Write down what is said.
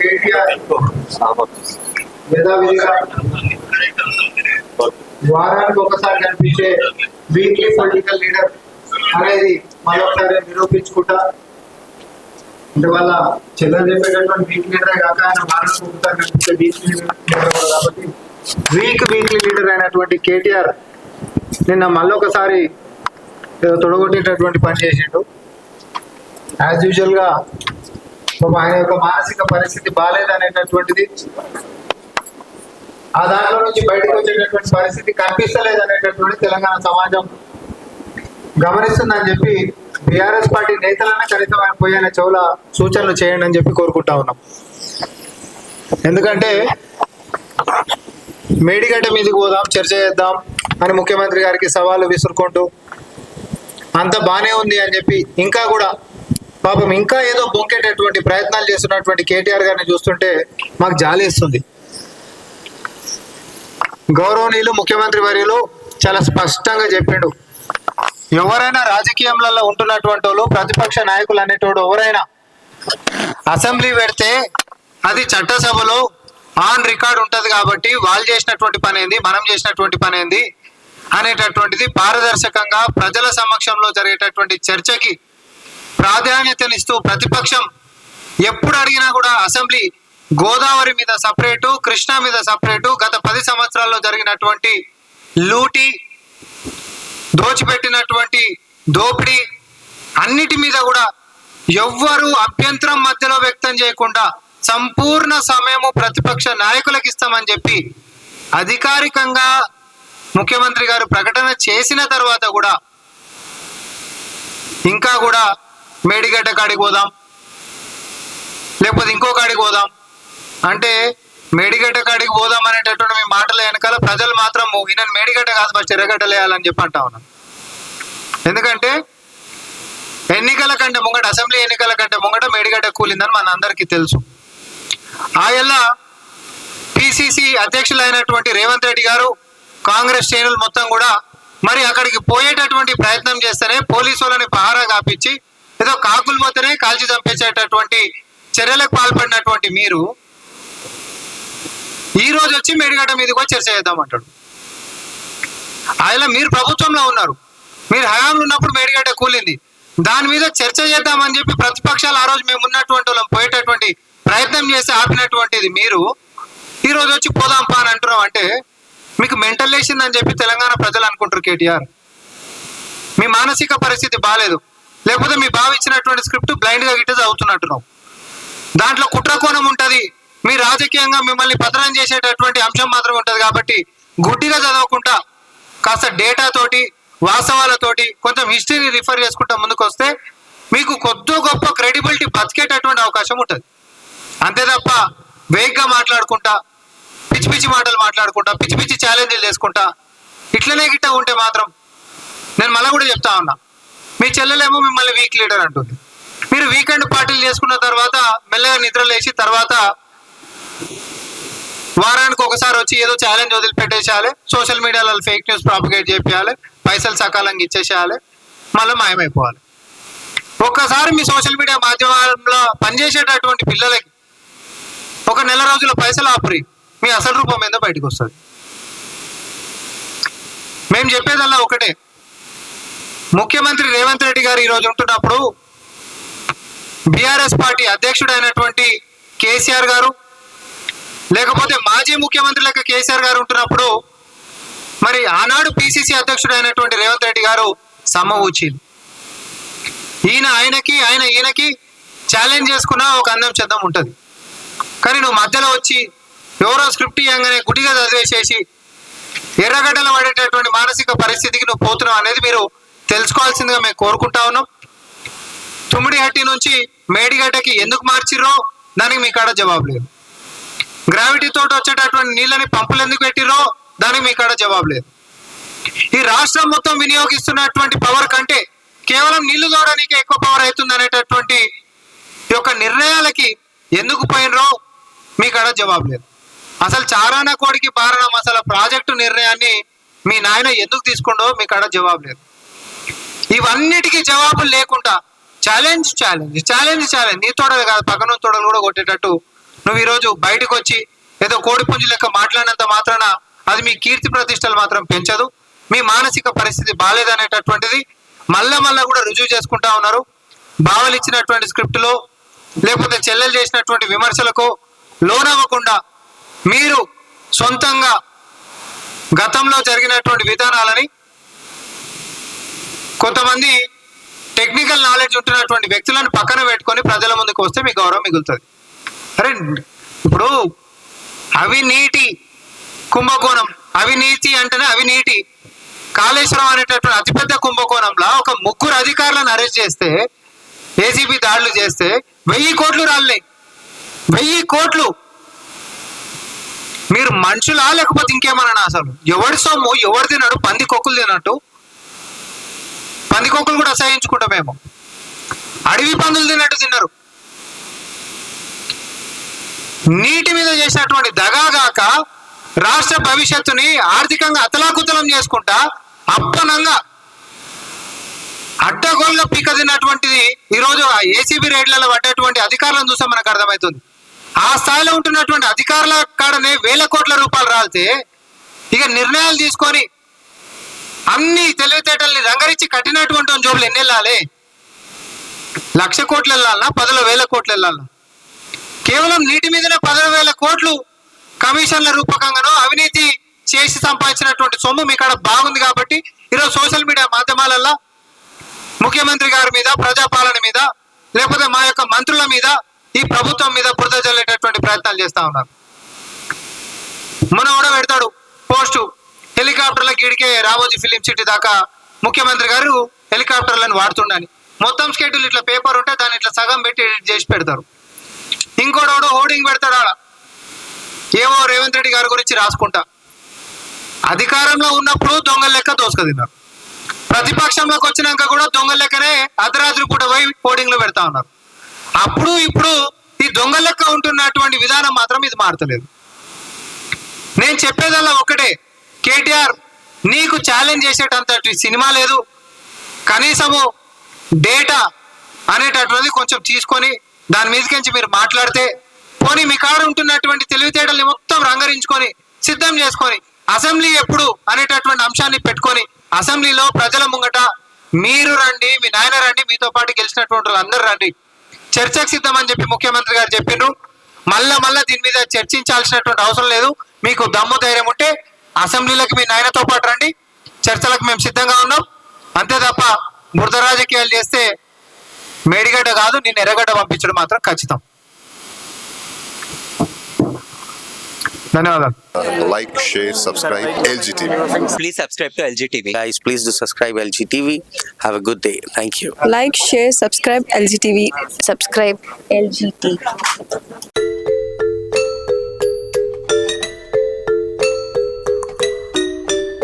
కేటీఆర్ యథావిధిగా వారానికి ఒకసారి కనిపించే వీక్లీ పొలిటికల్ లీడర్ అనేది మరొకసారి నిరూపించుకుంటా. అందువల్ల వాళ్ళ చెల్లెలు చెప్పేటటువంటి వీక్ లీడరే కాక ఆయన వారానికి ఒకసారి కనిపించే వీక్లీ లీడర్ కాబట్టి వీక్ వీక్లీ లీడర్ అయినటువంటి కేటీఆర్ నిన్న మళ్ళొకసారి ఒకసారి తొడగొట్టేటటువంటి పని చేసిండు. యాజ్ యూజువల్గా ఆయన యొక్క మానసిక పరిస్థితి బాగాలేదనేటటువంటిది ఆ దాంట్లో నుంచి బయటకు వచ్చేటటువంటి పరిస్థితి కనిపిస్తలేదు అనేటటువంటి తెలంగాణ సమాజం గమనిస్తుందని చెప్పి బీఆర్ఎస్ పార్టీ నేతలన్నా కనీసం ఆయన పోయి చెవుల సూచనలు చేయండి అని చెప్పి కోరుకుంటా ఉన్నాం. ఎందుకంటే మేడిగడ్డ మీదకి పోదాం చర్చ చేద్దాం అని ముఖ్యమంత్రి గారికి సవాలు విసురుకుంటూ అంత బానే ఉంది అని చెప్పి ఇంకా కూడా పాపం ఇంకా ఏదో బొంకేటటువంటి ప్రయత్నాలు చేస్తున్నటువంటి కేటీఆర్ గారిని చూస్తుంటే మాకు జాలేస్తుంది గౌరవనీయులు ముఖ్యమంత్రి వర్యులు చాలా స్పష్టంగా చెప్పిండు. ఎవరైనా రాజకీయంలలో ఉంటున్నటువంటి వాళ్ళు ప్రతిపక్ష నాయకులు అనేటోడు ఎవరైనా అసెంబ్లీ పెడితే అది చట్టసభలో ఆన్ రికార్డ్ ఉంటుంది కాబట్టి వాళ్ళు చేసినటువంటి పని ఏంది మనం చేసినటువంటి పని ఏంది అనేటటువంటిది పారదర్శకంగా ప్రజల సమక్షంలో జరిగేటటువంటి చర్చకి ప్రాధాన్యతనిస్తూ ప్రతిపక్షం ఎప్పుడు అడిగినా కూడా అసెంబ్లీ గోదావరి మీద సపరేటు కృష్ణా మీద సపరేటు గత పది సంవత్సరాల్లో జరిగినటువంటి లూటి దోచిపెట్టినటువంటి దోపిడీ అన్నిటి మీద కూడా ఎవ్వరూ అభ్యంతరం మధ్యలో వ్యక్తం చేయకుండా సంపూర్ణ సమయము ప్రతిపక్ష నాయకులకు ఇస్తామని చెప్పి అధికారికంగా ముఖ్యమంత్రి గారు ప్రకటన చేసిన తర్వాత కూడా ఇంకా కూడా మేడిగడ్డ కాడికి పోదాం. లేకపోతే ఇంకో కాడికి పోదాం. అంటే మేడిగడ్డ కాడికి పోదాం అనేటటువంటి మీ మాటల వెనకాల ప్రజలు మాత్రం ఈయన మేడిగడ్డ కాదు ఫస్ట్ ఎర్రగడ్డ వేయాలని చెప్పి అంటా ఉన్నాను ఎందుకంటే ఎన్నికల కంటే ముంగట అసెంబ్లీ ఎన్నికల కంటే ముంగట మేడిగడ్డ కూలిందని మన అందరికీ తెలుసు. ఆయన పిసిసి అధ్యక్షులైనటువంటి రేవంత్ రెడ్డి గారు కాంగ్రెస్ శ్రేణులు మొత్తం కూడా మరి అక్కడికి పోయేటటువంటి ప్రయత్నం చేస్తేనే పోలీసు వాళ్ళని పహారా కాపించి ఏదో కాకులు మాత్రమే కాల్చి చంపేసేటటువంటి చర్యలకు పాల్పడినటువంటి మీరు ఈ రోజు వచ్చి మేడిగడ్డ మీదకి వచ్చి చర్చ చేద్దామంటాడు. ఆయన మీరు ప్రభుత్వంలో ఉన్నారు. మీరు హయాంలో ఉన్నప్పుడు మేడిగడ్డ కూలింది. దాని మీద చర్చ చేద్దామని చెప్పి ప్రతిపక్షాలు ఆ రోజు మేము ఉన్నటువంటి వాళ్ళం పోయేటటువంటి ప్రయత్నం చేసి ఆపినటువంటిది మీరు. ఈ రోజు వచ్చి పోదాం పా అని అంటున్నాం అంటే మీకు మెంటల్ లేచిందని చెప్పి తెలంగాణ ప్రజలు అనుకుంటారు కేటీఆర్. మీ మానసిక పరిస్థితి బాగాలేదు లేకపోతే మీ భావించినటువంటి ఇచ్చినటువంటి స్క్రిప్ట్ బ్లైండ్గా గిట్ట చదువుతున్నట్టున్నాం దాంట్లో కుట్రకోణం ఉంటుంది ఉంటది. మీ రాజకీయంగా మిమ్మల్ని పతనం చేసేటటువంటి అంశం మాత్రం ఉంటది కాబట్టి గుడ్డిగా చదవకుండా కాస్త డేటా తోటి వాస్తవాలతోటి కొంచెం హిస్టరీని రిఫర్ చేసుకుంటా ముందుకు వస్తే మీకు కొద్ది గొప్ప క్రెడిబిలిటీ బతికేటటువంటి అవకాశం ఉంటుంది. అంతే తప్ప వేగ్గా మాట్లాడుకుంటా పిచ్చి పిచ్చి మాటలు మాట్లాడుకుంటా పిచ్చి పిచ్చి ఛాలెంజ్లు చేసుకుంటా ఇట్లనే గిట్ట ఉంటే మాత్రం నేను మళ్ళీ కూడా చెప్తా ఉన్నా. మీ చెల్లెలేమో మిమ్మల్ని వీక్ లీడర్ అంటుంది. మీరు వీకెండ్ పార్టీలు చేసుకున్న తర్వాత మెల్లగా నిద్ర లేచి తర్వాత వారానికి ఒకసారి వచ్చి ఏదో ఛాలెంజ్ వదిలిపెట్టేసేయాలి సోషల్ మీడియాలో ఫేక్ న్యూస్ ప్రాపగేట్ చేయాలి పైసలు సకాలంగా ఇచ్చేసేయాలి మళ్ళీ మాయమైపోవాలి. ఒక్కసారి మీ సోషల్ మీడియా మాధ్యమాల్లో పనిచేసేటటువంటి పిల్లలకి ఒక నెల రోజుల పైసలు ఆపరి మీ అసలు రూపం మీద బయటకు వస్తుంది. మేము చెప్పేదల్లా ఒకటే ముఖ్యమంత్రి రేవంత్ రెడ్డి గారు ఈరోజు ఉంటున్నప్పుడు బీఆర్ఎస్ పార్టీ అధ్యక్షుడైనటువంటి కేసీఆర్ గారు లేకపోతే మాజీ ముఖ్యమంత్రి లెక్క కేసీఆర్ గారు ఉంటున్నప్పుడు మరి ఆనాడు పిసిసి అధ్యక్షుడైనటువంటి రేవంత్ రెడ్డి గారు సమ్మవూచిలు ఈయన ఆయనకి ఆయన ఈయనకి ఛాలెంజ్ చేసుకున్న ఒక అందం చందం ఉంటుంది. కానీ నువ్వు మధ్యలో వచ్చి ఎవరో స్క్రిప్ట్ ఇవ్వగానే గుడిగా చదివేసేసి ఎర్రగడ్డలు పడేటటువంటి మానసిక పరిస్థితికి నువ్వు పోతున్నావు అనేది మీరు తెలుసుకోవాల్సిందిగా మేము కోరుకుంటా ఉన్నాం. తుమ్మిడిహట్టి నుంచి మేడిగడ్డకి ఎందుకు మార్చిర్రో? దానికి మీ కాడ జవాబు లేదు. గ్రావిటీ తోటి వచ్చేటటువంటి నీళ్ళని పంపులు ఎందుకు పెట్టిర్రో? దానికి మీ కాడ జవాబు లేదు. ఈ రాష్ట్రం మొత్తం వినియోగిస్తున్నటువంటి పవర్ కంటే కేవలం నీళ్ళు తోడడానికి ఎక్కువ పవర్ అవుతుంది అనేటటువంటి ఈ యొక్క నిర్ణయాలకి ఎందుకు పోయినరో మీ కాడ జవాబు లేదు. అసలు చారాన కోడికి బారణం అసలు ప్రాజెక్టు నిర్ణయాన్ని మీ నాయన ఎందుకు తీసుకుండో మీ కాడ జవాబు లేదు. ఇవన్నిటికీ జవాబులు లేకుండా ఛాలెంజ్ ఛాలెంజ్ ఛాలెంజ్ ఛాలెంజ్ నీ తోడలు కాదు పక్కన తోడలు కూడా కొట్టేటట్టు. నువ్వు ఈరోజు బయటకు వచ్చి ఏదో కోడి పుంజు లెక్క మాట్లాడినంత మాత్రాన అది మీ కీర్తి ప్రతిష్టలు మాత్రం పెంచదు. మీ మానసిక పరిస్థితి బాగాలేదనేటటువంటిది మళ్ళా మళ్ళా కూడా రుజువు చేసుకుంటా ఉన్నారు. బావలు ఇచ్చినటువంటి స్క్రిప్టులో లేకపోతే చెల్లెలు చేసినటువంటి విమర్శలకు లోనవ్వకుండా మీరు సొంతంగా గతంలో జరిగినటువంటి విధానాలని కొంతమంది టెక్నికల్ నాలెడ్జ్ ఉంటున్నటువంటి వ్యక్తులను పక్కన పెట్టుకొని ప్రజల ముందుకు వస్తే మీ గౌరవం మిగులుతుంది. అరే ఇప్పుడు అవినీతి కుంభకోణం అవినీతి అంటేనే అవినీతి. కాళేశ్వరం అనేటటువంటి అతిపెద్ద కుంభకోణంలో ఒక ముగ్గురు అధికారులను అరెస్ట్ చేస్తే ఏసీబీ దాడులు చేస్తే వెయ్యి కోట్లు రాలే. వెయ్యి కోట్లు. మీరు మనుషులా లేకపోతే ఇంకేమన్నా అసలు? ఎవడి సొమ్ము? ఎవరు తిన్నాడు పంది కొక్కులు తిన్నట్టు పంది కూడా అసహించుకుంటాం మేము అడవి పందులు తిన్నట్టు తిన్నారు. నీటి మీద చేసినటువంటి దగాగాక రాష్ట్ర భవిష్యత్తుని ఆర్థికంగా అతలాకుతలం చేసుకుంటా అప్పనంగా అడ్డగోలుగా పీక తిన్నటువంటిది ఈరోజు ఆ ఏసీబీ రేట్లలో పడ్డటువంటి అధికారులను చూస్తే మనకు అర్థమవుతుంది ఆ స్థాయిలో ఉంటున్నటువంటి అధికారుల కాడనే వేల కోట్ల రూపాయలు రాలితే ఇక నిర్ణయాలు తీసుకొని అన్ని తెలివితేటల్ని రంగరించి కట్టినటువంటి జోబులు ఎన్ని వెళ్ళాలి? లక్ష కోట్లు వెళ్ళాలన్నా పదుల వేల కోట్లు వెళ్ళాలన్నా కేవలం నీటి మీదనే పదుల వేల కోట్లు కమిషన్ల రూపకంగానో అవినీతి చేసి సంపాదించినటువంటి సొమ్ము మీ కాడ బాగుంది కాబట్టి ఈరోజు సోషల్ మీడియా మాధ్యమాలలో ముఖ్యమంత్రి గారి మీద ప్రజాపాలన మీద లేకపోతే మా యొక్క మంత్రుల మీద ఈ ప్రభుత్వం మీద బురద జల్లేటటువంటి ప్రయత్నాలు చేస్తా ఉన్నారు. మనం కూడా పెడతాడు పోస్టు. హెలికాప్టర్ల గిడికే రావోజీ ఫిలిం సిటీ దాకా ముఖ్యమంత్రి గారు హెలికాప్టర్లను వాడుతుండని. మొత్తం స్కెడ్యూల్ ఇట్లా పేపర్ ఉంటే దాన్ని ఇట్లా సగం పెట్టి ఎడిట్ చేసి పెడతారు. ఇంకోడోడు హోర్డింగ్ పెడతాడు? ఆడ ఏవో రేవంత్ రెడ్డి గారి గురించి రాసుకుంటా. అధికారంలో ఉన్నప్పుడు దొంగల లెక్క దోసుకదిన్నారు ప్రతిపక్షంలోకి వచ్చినాక కూడా దొంగల లెక్కనే అర్ధరాత్రి పూట పోయి హోర్డింగ్లు పెడతా ఉన్నారు. అప్పుడు ఇప్పుడు ఈ దొంగ లెక్క ఉంటున్నటువంటి విధానం మాత్రం ఇది మారతలేదు. నేను చెప్పేదల్లా ఒకటే కేటీఆర్ నీకు ఛాలెంజ్ చేసేటంతటి సినిమా లేదు. కనీసము డేటా అనేటటువంటిది కొంచెం తీసుకొని దాని మీదకించి మీరు మాట్లాడితే పోనీ మీ కాడ ఉంటున్నటువంటి తెలివితేటల్ని మొత్తం రంగరించుకొని సిద్ధం చేసుకొని అసెంబ్లీ ఎప్పుడు అనేటటువంటి అంశాన్ని పెట్టుకొని అసెంబ్లీలో ప్రజల ముంగట మీరు రండి మీ నాయన రండి మీతో పాటు గెలిచినటువంటి వాళ్ళు రండి. చర్చకు సిద్ధం అని చెప్పి ముఖ్యమంత్రి గారు చెప్పిండ్రు. మళ్ళా మళ్ళా దీని మీద చర్చించాల్సినటువంటి అవసరం లేదు. మీకు దమ్ము ధైర్యం ఉంటే అసెంబ్లీలకు మీ నాయనతో పాటు రండి. చర్చలకు మేము సిద్ధంగా ఉన్నాం. అంతే తప్ప బురద రాజకీయాలు చేస్తే మేడిగడ్డ కాదు నేను ఎర్రగడ్డ పంపించడం మాత్రం ఖచ్చితం. ధన్యవాదాలు. Like share subscribe LG TV please subscribe to LG TV guys please do subscribe LG TV have a good day thank you like share subscribe LG TV subscribe LG TV